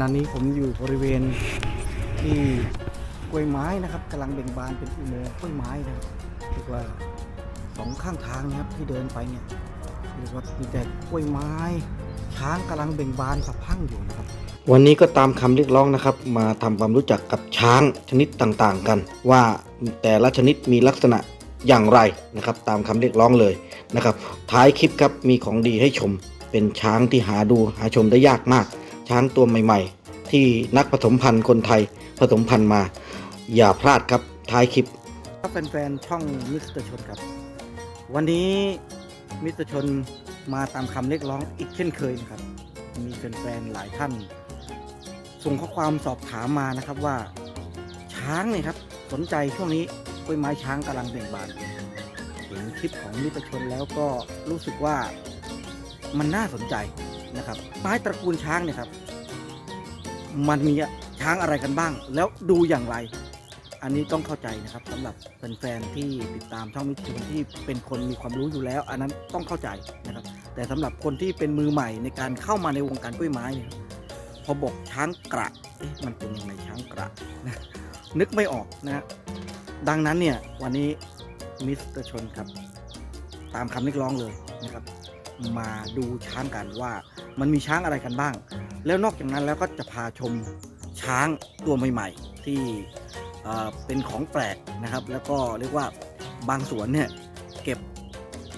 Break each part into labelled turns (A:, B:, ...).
A: ณะนี้ผมอยู่บริเวณที่กล้วยไม้นะครับกำลังเบ่งบานเป็นอุโมงค์กล้วยไม้นะครับเรียกว่าสองข้างทางนะครับที่เดินไปเนี่ยเรียกว่ามีแต่กล้วยไม้ ช้างกำลังเบ่งบานสะพั่งอยู่นะครับ วันนี้ก็ตามคำเรียกร้องนะครับ มาทำความรู้จักกับช้างชนิดต่างๆกัน ว่าแต่ละชนิดมีลักษณะอย่างไรนะครับ ตามคำเรียกร้องเลยนะครับ ท้ายคลิปครับมีของดีให้ชมเป็นช้างที่หาดูหาชมได้ยากมาก ช้างตัวใหม่ ๆ ที่นักผสมพันธุ์คนไทยผสมพันธุ์มา อย่าพลาดครับท้ายคลิปครับแฟนๆช่องมิสเตอร์ชนครับ วันนี้มิสเตอร์ชนมาตามคำเรียกร้องอีกเช่นเคยนะครับ มีแฟนๆหลายท่าน ส่งข้อความสอบถามมานะครับว่า ช้างเนี่ยครับสนใจช่วงนี้กล้วยไม้ช้างกำลังเบ่งบานเห็นคลิปของมิตรชนแล้วก็รู้สึกว่ามันน่าสนใจ นะครับไม้ตระกูลช้างเนี่ยครับมันมีช้างอะไรกันบ้าง แล้วดูอย่างไร อันนี้ต้องเข้าใจนะครับสำหรับแฟนๆที่ติดตามช่องมิตรชนที่เป็นคนมีความรู้อยู่แล้ว อันนั้นต้องเข้าใจนะครับ แต่สำหรับคนที่เป็นมือใหม่ในการเข้ามาในวงการกล้วยไม้เนี่ยพอบอกช้างกระเอ๊ะมันเป็นยังไงช้างกระนะนึกไม่ออกนะดังนั้นเนี่ยวันนี้มิสเตอร์ชนครับ ตามคำเรียกร้องเลยนะครับ มาดูช้างกันว่า มันมีช้างอะไรกันบ้าง แล้วนอกจากนั้นแล้วก็จะพาชมช้างตัวใหม่ ๆ ที่เอ่อเป็นของแปลกนะครับ แล้วก็เรียกว่าบางสวนเนี่ยเก็บ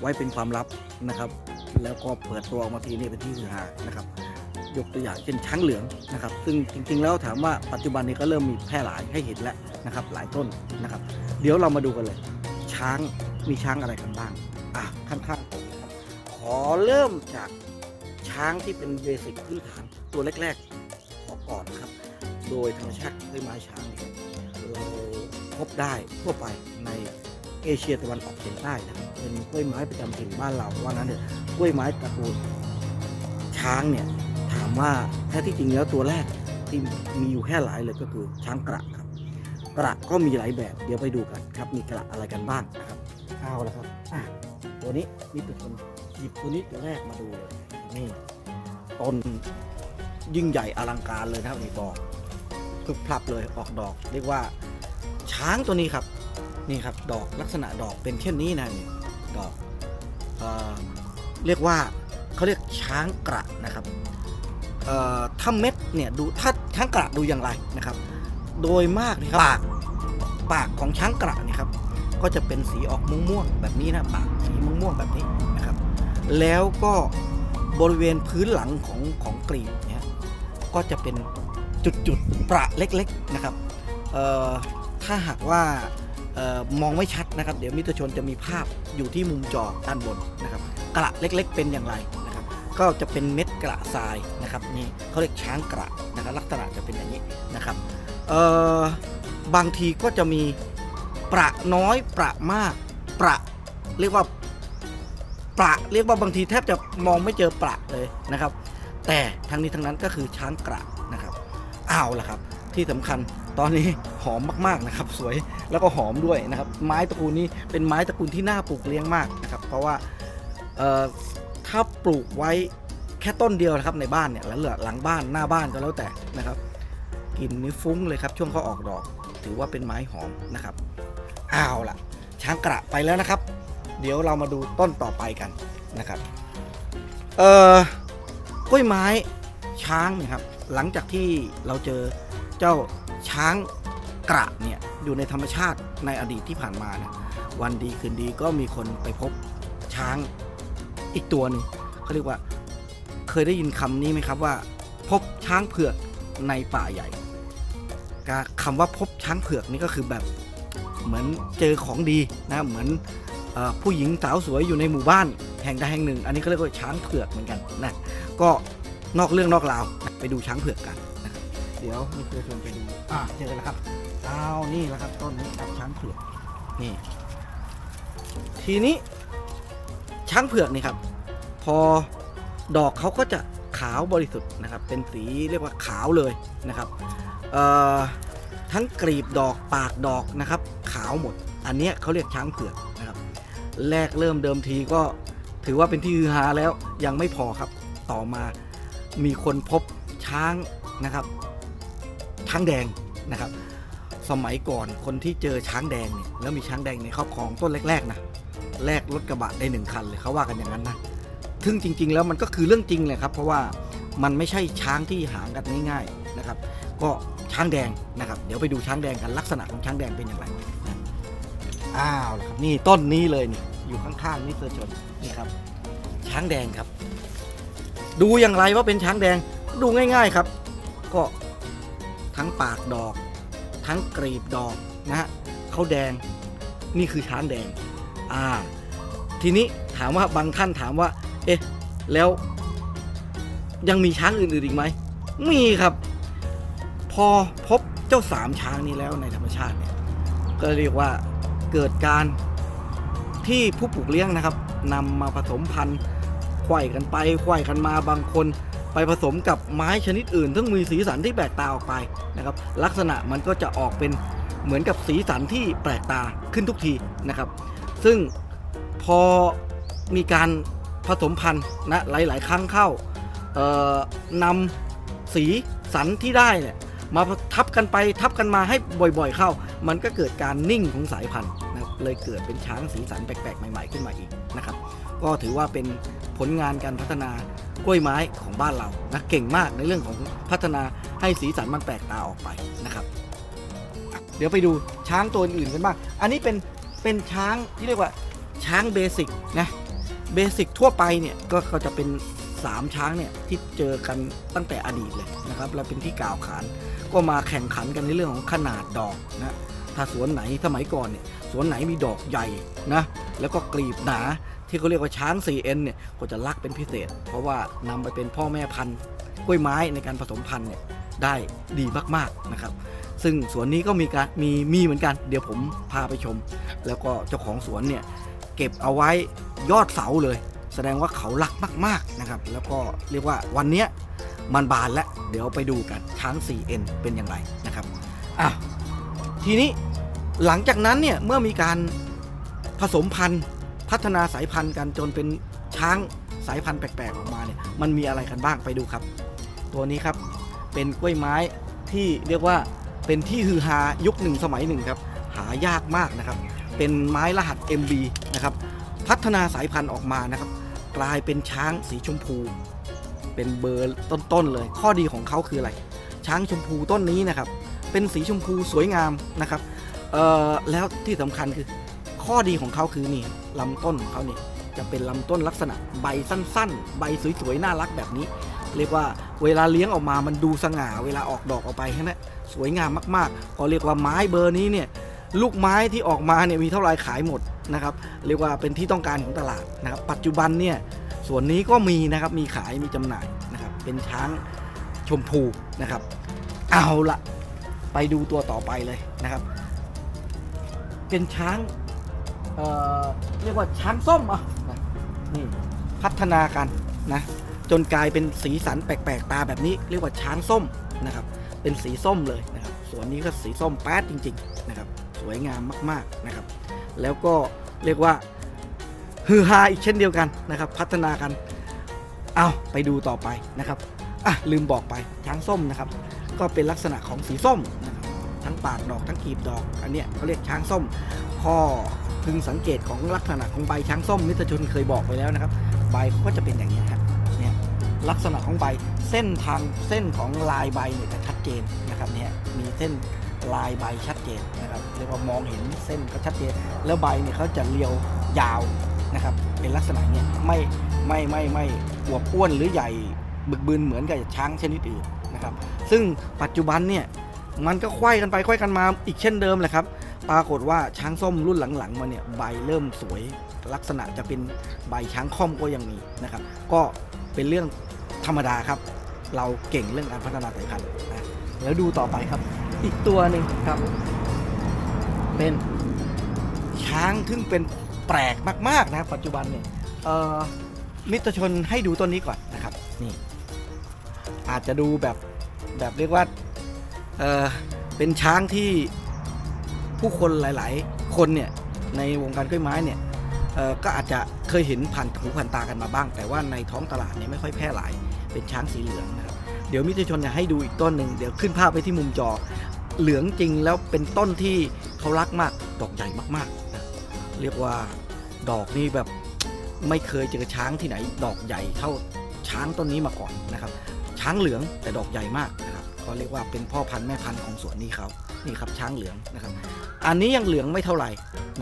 A: ไว้เป็นความลับนะครับ แล้วก็เปิดตัวออกมาทีนี่เป็นที่ฮือฮานะครับ ยกตัวอย่างเช่นช้างเหลืองนะครับ ซึ่งจริง ๆ แล้วถามว่าปัจจุบันนี้ก็เริ่มมีแพร่หลายให้เห็นแล้วนะครับ หลายต้นนะครับ เดี๋ยวเรามาดูกันเลย ช้างมีช้างอะไรกันบ้างอะข้างๆผมนะครับข อเริ่มจากช้างที่เป็นเบสิกพื้นฐานตัวแรกๆขอก่อนนะครับ โดยธรรมชาติกล้วยไม้ช้างเนี่ยเราพบได้ทั่วไปในเอเชียตะวันออกเฉียงใต้นะครับเป็นกล้วยไม้ประจำถิ่นบ้านเราว่างั้นเถอะกล้วยไม้ตระกูลช้างเนี่ยถามว่าแท้ที่จริงแล้วตัวแรกที่มีอยู่แค่หลายเลยก็คือช้างกระครับ กระก็มีหลายแบบเดี๋ยวไปดูกันครับมีกระอะไรกันบ้างนะครับเอาละครับอะตัวนี้นี่เป็นคน หยิบตัวนี้ตัวแรกมาดูเลยนี่ต้นยิ่งใหญ่อลังการเลยนะครับนี่ดอกพึบพลับเลยออกดอก เรียกว่าช้างตัวนี้ครับ นี่ครับดอกลักษณะดอกเป็นเช่นนี้นะนี่ดอกเอ่อเรียกว่าเขาเรียกช้างกระนะครับเอ่อถ้าเม็ดเนี่ยดูถ้าช้างกระดูอย่างไรนะครับ โดยมากนะครับปากปากของช้างกระเนี่ยครับก็จะเป็นสีออกม่วงๆแบบนี้นะปากสีม่วงๆแบบนี้นะครับ แล้วก็บริเวณพื้นหลังของของกรีบเนี่ยก็จะเป็นจุดๆประเล็กๆนะครับถ้าหากว่าออมองไม่ชัดนะครับ เดี๋ยวมิตรชนจะมีภาพอยู่ที่มุมจอด้านบนนะครับกระเล็กๆ เป็นอย่างไรนะครับ ก็จะเป็นเม็ดกระทรายนะครับนี่เขาเรียกช้างกระนะครับลักษณะจะเป็นอย่างนี้นะครับบางทีก็จะมีประน้อยประมากประเรียกว่า ประเรียกว่าบางทีแทบจะมองไม่เจอประเลยนะครับ แต่ทั้งนี้ทั้งนั้นก็คือช้างกระนะครับเอาวละครับ ที่สำคัญตอนนี้หอมมากๆนะครับ สวยแล้วก็หอมด้วยนะครับ ไม้ตระกูลนี้เป็นไม้ตระกูลที่น่าปลูกเลี้ยงมากนะครับเพราะว่าถ้าปลูกไว้แค่ต้นเดียวนะครับในบ้านเนี่ยแล้วเหลือหลังบ้านหน้าบ้านก็แล้วแต่นะครับกลิ่นนี่ฟุ้งเลยครับช่วงเขาออกดอก ถือว่าเป็นไม้หอมนะครับเอาวล่ะช้างกระไปแล้วนะครับ เดี๋ยวเรามาดูต้นต่อไปกันนะครับ เอ่อกล้วยไม้ช้างเนี่ยครับ หลังจากที่เราเจอเจ้าช้างกระเนี่ยอยู่ในธรรมชาติในอดีตที่ผ่านมาเนี่ยวันดีคืนดีก็มีคนไปพบช้างอีกตัวหนึ่งเขาเรียกว่าเคยได้ยินคำนี้ไหมครับว่า พบช้างเผือกในป่าใหญ่คำว่าพบช้างเผือกนี่ก็คือแบบเหมือนเจอของดีนะเหมือน ผู้หญิงสาวสวยอยู่ในหมู่บ้านแห่งใดแห่งหนึ่ง อันนี้ก็เรียกว่าช้างเผือกเหมือนกันนะก็นอกเรื่องนอกราวไปดูช้างเผือกกันเดี๋ยวมีเพื่อนชวนไปดูอ่าเจอแล้วครับอ้าวนี่แหละครับต้นนี้ครับช้างเผือกนี่ ทีนี้ช้างเผือกนี่ครับ พอดอกเขาก็จะขาวบริสุทธิ์นะครับ เป็นสีเรียกว่าขาวเลยนะครับทั้งกรีบดอกปากดอกนะครับ ขาวหมด อันเนี้ยเขาเรียกช้างเผือก แรกเริ่มเดิมทีก็ถือว่าเป็นที่ฮือฮาแล้วยังไม่พอครับ ต่อมามีคนพบช้างนะครับ ช้างแดงนะครับ สมัยก่อนคนที่เจอช้างแดงเนี่ยแล้วมีช้างแดงในครอบครองต้นแรกๆนะแลกรถกระบะได้หนึ่งคันเลยเขาว่ากันอย่างนั้นนะซึ่งจริง ๆ แล้วมันก็คือเรื่องจริงเลยครับ เพราะว่ามันไม่ใช่ช้างที่หางกันง่าย ๆนะครับ ก็ช้างแดงนะครับ เดี๋ยวไปดูช้างแดงกันลักษณะของช้างแดงเป็นอย่างไรอ้าวครับนี่ต้นนี้เลยนี่ อยู่ข้างๆนี่เสือชนนี่ครับ ช้างแดงครับ ดูอย่างไรว่าเป็นช้างแดงดูง่าย ๆครับ ก็ทั้งปากดอก ทั้งกรีบดอกนะฮะเขาแดงนี่คือช้างแดงอ่าทีนี้ถามว่าบางท่านถามว่า เอ๊ะแล้วยังมีช้างอื่นๆอีกไหมมีครับ พอพบเจ้าสามช้างนี้แล้วในธรรมชาติเนี่ยก็เรียกว่าเกิดการ ที่ผู้ปลูกเลี้ยงนะครับนำมาผสมพันธุ์ไขว่กันไปไขว่กันมาบางคน ไปผสมกับไม้ชนิดอื่น ซึ่งมีสีสันที่แปลกตาออกไปนะครับ ลักษณะมันก็จะออกเป็นเหมือนกับสีสันที่แปลกตาขึ้นทุกทีนะครับ ซึ่งพอมีการผสมพันธุ์นะหลาย ๆ ครั้งเข้านำสีสันที่ได้เนี่ยมาทับกันไปทับกันมาให้บ่อย ๆ เข้า มันก็เกิดการนิ่งของสายพันธุ์ เลยเกิดเป็นช้างสีสันแปลกๆใหม่ ๆขึ้นมาอีกนะครับ ก็ถือว่าเป็นผลงานการพัฒนากล้วยไม้ของบ้านเรานะเก่งมากในเรื่องของพัฒนาให้สีสันมันแปลกตาออกไปนะครับ เดี๋ยวไปดูช้างตัวอื่นกันบ้างอันนี้เป็นเป็นช้างที่เรียกว่าช้างเบสิกนะเบสิกทั่วไปเนี่ยก็ก็จะเป็น 3 ช้างเนี่ยที่เจอกันตั้งแต่อดีตเลยนะครับและเป็นที่กล่าวขานก็มาแข่งขันกันในเรื่องของขนาดดอกนะถ้าสวนไหนสมัยก่อนเนี่ย สวนไหนมีดอกใหญ่นะแล้วก็กลีบหนาที่เขาเรียกว่าช้าง 4N เนี่ยก็จะรักเป็นพิเศษ เพราะว่านำไปเป็นพ่อแม่พันธุ์กล้วยไม้ในการผสมพันธุ์เนี่ยได้ดีมากๆนะครับ ซึ่งสวนนี้ก็มีการมีมีเหมือนกัน เดี๋ยวผมพาไปชม แล้วก็เจ้าของสวนเนี่ยเก็บเอาไว้ยอดเสาเลย แสดงว่าเขารักมาก ๆนะครับ แล้วก็เรียกว่าวันเนี้ยมันบานแล้ว เดี๋ยวไปดูกันช้าง 4N เป็นอย่างไรนะครับอะทีนี้ หลังจากนั้นเนี่ยเมื่อมีการผสมพันธุ์พัฒนาสายพันธุ์กันจนเป็นช้างสายพันธุ์แปลกๆออกมาเนี่ยมันมีอะไรกันบ้างไปดูครับ ตัวนี้ครับเป็นกล้วยไม้ที่เรียกว่าเป็นที่ฮือฮายุคหนึ่งสมัยหนึ่งครับหายากมากนะครับ เป็นไม้รหัส MB นะครับพัฒนาสายพันธุ์ออกมานะครับ กลายเป็นช้างสีชมพู เป็นเบอร์ต้นๆเลย ข้อดีของเขาคืออะไร ช้างชมพูต้นนี้นะครับ เป็นสีชมพูสวยงามนะครับ เอ่อแล้วที่สำคัญคือ ข้อดีของเขาคือนี่ลำต้นของเขาเนี่ยจะเป็นลำต้นลักษณะใบสั้น ๆ ใบสวยๆน่ารักแบบนี้ เรียกว่าเวลาเลี้ยงออกมามันดูสง่า เวลาออกดอกออกไปใช่ไหมสวยงามมากๆก็เรียกว่าไม้เบอร์นี้เนี่ยลูกไม้ที่ออกมาเนี่ยมีเท่าไรขายหมดนะครับเรียกว่าเป็นที่ต้องการของตลาดนะครับปัจจุบันเนี่ยส่วนนี้ก็มีนะครับมีขายมีจำหน่ายนะครับเป็นช้างชมพูนะครับ เอาละไปดูตัวต่อไปเลยนะครับ เป็นช้างเอ่อเรียกว่าช้างส้มอะนี่พัฒนากันนะจนกลายเป็นสีสันแปลกๆตาแบบนี้ เรียกว่าช้างส้มนะครับ เป็นสีส้มเลยนะครับส่วนนี้ก็สีส้มแป๊ดจริงๆนะครับสวยงามมากๆนะครับ แล้วก็เรียกว่าฮือฮาอีกเช่นเดียวกันนะครับ พัฒนากันเอาไปดูต่อไปนะครับอะลืมบอกไปช้างส้มนะครับ ก็เป็นลักษณะของสีส้มนะ ปากดอกทั้งกีบดอก อันเนี้ยเขาเรียกช้างส้ม ข้อพึงสังเกตของลักษณะของใบช้างส้มมิตรชนเคยบอกไปแล้วนะครับใบเขาก็จะเป็นอย่างนี้ครับเนี่ยลักษณะของใบเส้นทางเส้นของลายใบเนี่ยจะชัดเจนนะครับเนี่ยมีเส้นลายใบชัดเจนนะครับเรียกว่ามองเห็นเส้นก็ชัดเจน แล้วใบเนี่ยเขาจะเรียวยาวนะครับเป็นลักษณะเนี้ยไม่ไม่ไม่ไม่อวบอ้วนหรือใหญ่บึกบึนเหมือนกับช้างชนิดอื่นนะครับซึ่งปัจจุบันเนี่ย มันก็ควายกันไปควายกันมาอีกเช่นเดิมแหละครับ ปรากฏว่าช้างส้มรุ่นหลังๆมาเนี่ยใบเริ่มสวยลักษณะจะเป็นใบช้างค่อมก็ยังมีนะครับ ก็เป็นเรื่องธรรมดาครับ เราเก่งเรื่องการพัฒนาสายพันธุ์นะแล้วดูต่อไปครับ อีกตัวหนึ่งครับ เป็นช้างซึ่งเป็นแปลกมาก ๆ นะครับปัจจุบันเนี่ยมิตรชนให้ดูต้นนี้ก่อนนะครับ นี่ อาจจะดูแบบแบบเรียกว่า เเป็นช้างที่ผู้คนหลาย ๆ คนเนี่ยในวงการกล้วยไม้เนี่ยก็อาจจะเคยเห็นผ่านหูผ่านตากันมาบ้าง แต่ว่าในท้องตลาดเนี่ยไม่ค่อยแพร่หลาย เป็นช้างสีเหลืองนะครับเดี๋ยวมิตรชนจะให้ดูอีกต้นหนึ่งเดี๋ยวขึ้นภาพไปที่มุมจอ เหลืองจริงแล้วเป็นต้นที่เขารักมากดอกใหญ่มากๆนะเรียกว่าดอกนี่แบบไม่เคยเจอช้างที่ไหน ดอกใหญ่เท่าช้างต้นนี้มาก่อนนะครับ ช้างเหลืองแต่ดอกใหญ่มากนะครับ ก็เรียกว่าเป็นพ่อพันธุ์แม่พันธุ์ของสวนนี้เขานี่ครับช้างเหลืองนะครับ อันนี้ยังเหลืองไม่เท่าไหร่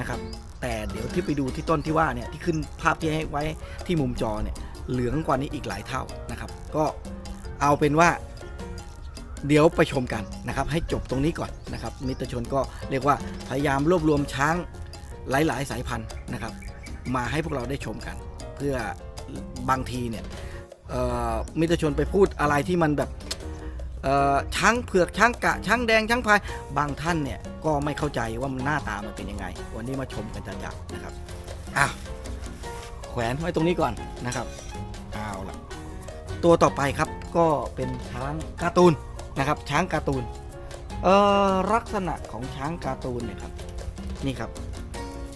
A: นะครับ แต่เดี๋ยวที่ไปดูที่ต้นที่ว่าเนี่ยที่ขึ้นภาพที่ให้ไว้ที่มุมจอเนี่ยเหลืองกว่านี้อีกหลายเท่านะครับ ก็เอาเป็นว่าเดี๋ยวไปชมกันนะครับ ให้จบตรงนี้ก่อนนะครับ มิตรชนก็เรียกว่าพยายามรวบรวมช้างหลาย ๆ สายพันธุ์นะครับ มาให้พวกเราได้ชมกัน เพื่อบางทีเนี่ยเอ่อมิตรชนไปพูดอะไรที่มันแบบ ช้างเผือกช้างกะช้างแดงช้างพาย บางท่านเนี่ยก็ไม่เข้าใจว่ามันหน้าตามันเป็นยังไง วันนี้มาชมกันจัดๆนะครับอ้าวแขวนไว้ตรงนี้ก่อนนะครับเอาละตัวต่อไปครับก็เป็นช้างการ์ตูนนะครับช้างการ์ตูนเอ่อลักษณะของช้างการ์ตูนเนี่ยครับนี่ครับ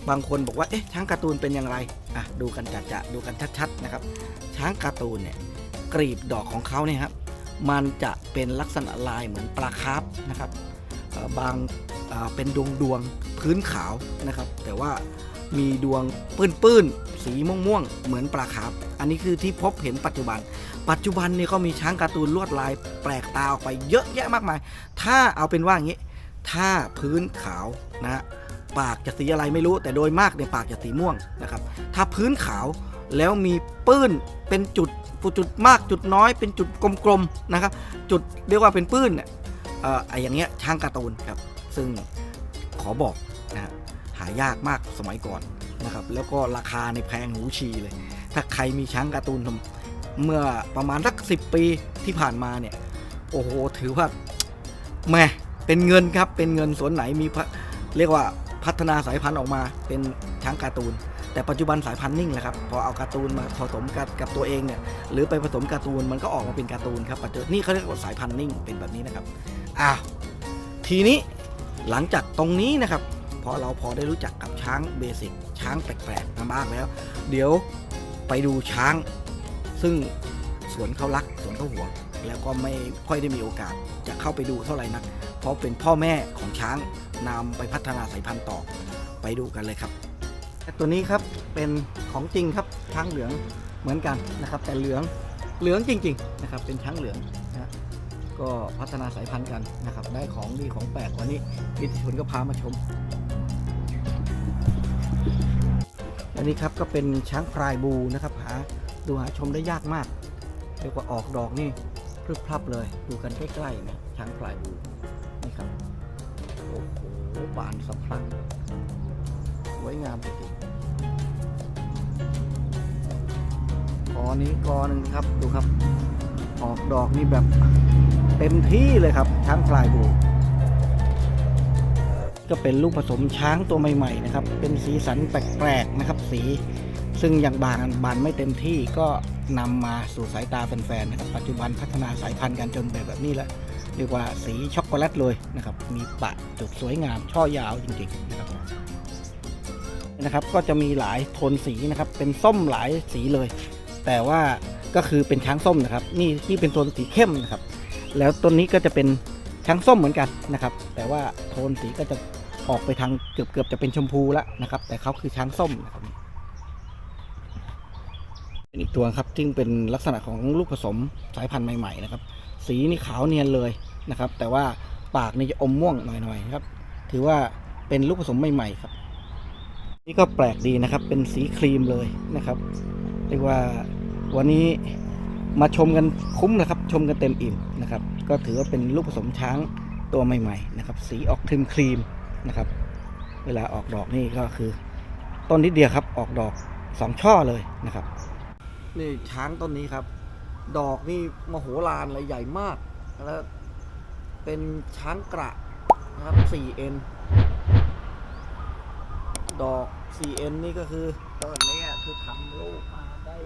A: บางคนบอกว่าเอ๊ะช้างการ์ตูนเป็นอย่างไรอะดูกันจะๆดูกันชัดๆนะครับ ช้างการ์ตูนเนี่ยกรีบดอกของเขาเนี่ยครับ มันจะเป็นลักษณะลายเหมือนปลาคาร์ฟนะครับบางเป็นดวงดวงๆพื้นขาวนะครับ แต่ว่ามีดวงปื้นๆสีม่วงๆเหมือนปลาคาร์ฟอันนี้คือที่พบเห็นปัจจุบัน ปัจจุบันเนี่ยก็มีช้างการ์ตูนลวดลายแปลกตาออกไปเยอะแยะมากมาย ถ้าเอาเป็นว่าอย่างนี้ ถ้าพื้นขาวนะฮะปากจะสีอะไรไม่รู้ แต่โดยมากเนี่ยปากจะสีม่วงนะครับ ถ้าพื้นขาว แล้วมีปื้นเป็นจุดจุดมากจุดน้อยเป็นจุดกลมๆนะครับ จุดเรียกว่าเป็นปื้นเนี่ยอ่อไออย่างเงี้ยช้างการ์ตูนครับ ซึ่งขอบอกนะหายากมากสมัยก่อนนะครับ แล้วก็ราคาในแพงหูชีเลย ถ้าใครมีช้างการ์ตูนเมื่อประมาณสักสิปีที่ผ่านมาเนี่ย โอ้โห ถือว่าแหม่เป็นเงินครับ เป็นเงินสวนไหนมีพะเรียกว่าพัฒนาสายพันธุ์ออกมาเป็นช้างการ์ตูน แต่ปัจจุบันสายพันธุ์นิ่งแหล้วครับพอเอาการ์ตูนมาผสมกับกับตัวเองเนี่ยหรือไปผสมการ์ตูนมันก็ออกมาเป็นการ์ตูนครับปัจจุบันนี่เขาเรียกว่าสายพันธุ์นิ่งเป็นแบบนี้นะครับอ้าวทีนี้หลังจากตรงนี้นะครับพอเราพอได้รู้จักกับช้างเบสิกช้างแปลกๆมาบ้างแล้ว เดี๋ยวไปดูช้าง ซึ่งสวนเขารักสวนเขาหวงแล้วก็ไม่ค่อยได้มีโอกาสจะเข้าไปดูเท่าไหร่นัก เพราะเป็นพ่อแม่ของช้างนำไปพัฒนาสายพันธุ์ต่อไปดูกันเลยครับ ตัวนี้ครับเป็นของจริงครับช้างเหลืองเหมือนกันนะครับ แต่เหลืองเหลืองจริง ๆ นะครับ เป็นช้างเหลืองนะก็พัฒนาสายพันธุ์กันนะครับ ได้ของดีของแปลกวันนี้พิธีชนก็พามาชมอันนี้ครับก็เป็นช้างพลายบูนะครับหาดูหาชมได้ยากมากเรียกว่าออกดอกนี่พรึบพรับเลย ดูกันใกล้ๆนะช้างพลายบูนี่ครับโอ้โหบานสะพรั่ง วยงามจริงกอนี้กอหนึ่งครับดูครับ ออกดอกนี่แบบเต็มที่เลยครับ ช้างพลายบูก็เป็นลูกผสมช้างตัวใหม่ๆนะครับ เป็นสีสันแปลกๆนะครับ สี ซึ่งยังบานบานไม่เต็มที่ก็นำมาสู่สายตาแฟนๆนะครับ ปัจจุบันพัฒนาสายพันธุ์กันจนแบบแบบนี้แล้วเรียกว่าสีช็อกโกแลตเลยนะครับ มีปะจุดสวยงามช่อยาวจริงๆนะครับ นะครับ ก็จะมีหลายโทนสีนะครับ เป็นส้มหลายสีเลย แต่ว่าก็คือเป็นช้างส้มนะครับ นี่นี่เป็นโทนสีเข้มนะครับ แล้วต้นนี้ก็จะเป็นช้างส้มเหมือนกันนะครับ แต่ว่าโทนสีก็จะออกไปทางเกือบเกือบจะเป็นชมพูแล้วนะครับ แต่เขาคือช้างส้มนะครับเป็นอีกตัวครับซึ่งเป็นลักษณะของลูกผสมสายพันธุ์ใหม่ๆนะครับ สีนี่ขาวเนียนเลยนะครับ แต่ว่าปากนี่จะอมม่วงหน่อยๆครับ ถือว่าเป็นลูกผสมใหม่ๆครับ นี่ก็แปลกดีนะครับ เป็นสีครีมเลยนะครับเรียกว่าวันนี้มาชมกันคุ้มนะครับ ชมกันเต็มอิ่มนะครับ ก็ถือว่าเป็นลูกผสมช้างตัวใหม่ๆนะครับ สีออกครีมครีมนะครับ เวลาออกดอกนี่ก็คือ ต้นนิดเดียวครับ ออกดอกสองช่อเลยนะครับ นี่ช้างต้นนี้ครับ ดอกนี่มโหฬารเลยใหญ่มากแล้วเป็นช้างกระนะครับ 4N ดอก 4N นี่ก็คือต้นนี้คือทำลูกมาได้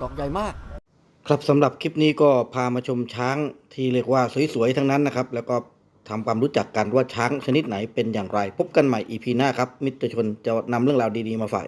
A: ดอกใหญ่มาก ครับสำหรับคลิปนี้ก็พามาชมช้างที่เรียกว่าสวยๆทั้งนั้นนะครับ แล้วก็ทำความรู้จักกันว่าช้างชนิดไหนเป็นอย่างไร พบกันใหม่ EP หน้าครับ มิตรชนจะนำเรื่องราวดีๆมาฝาก